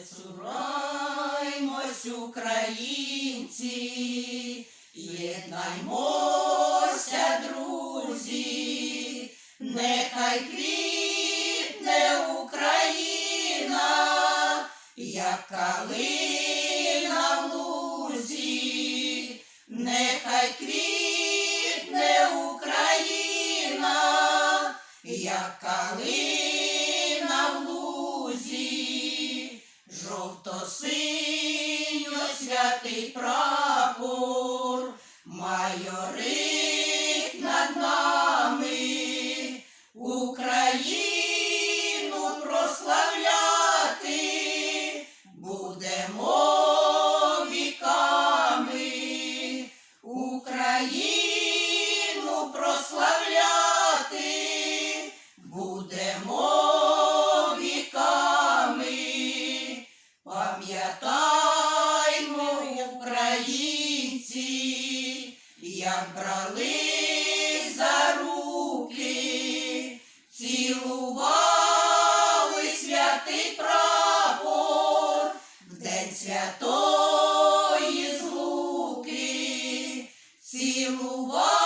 Не цураймось, українці, єднаймося, друзі, нехай квітне Україна, як калина в лузі, нехай квітне Україна, як калина святий прапор, брали за руки, цілували святий прапор в день святої злуки, цілували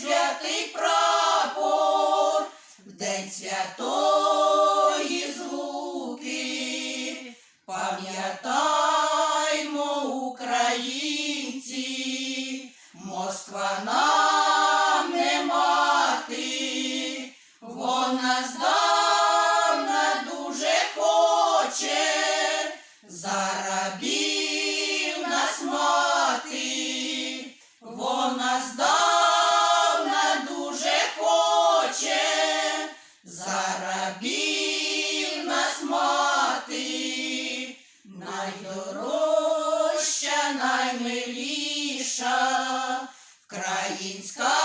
святий прапор в день святої злуки. Пам'ятаймо, Москва нам не мати, вона здавна дуже хоче за рабів нас мати, вона здавна дуже хоче за рабів нас мати, найдорожча, наймиліша, українська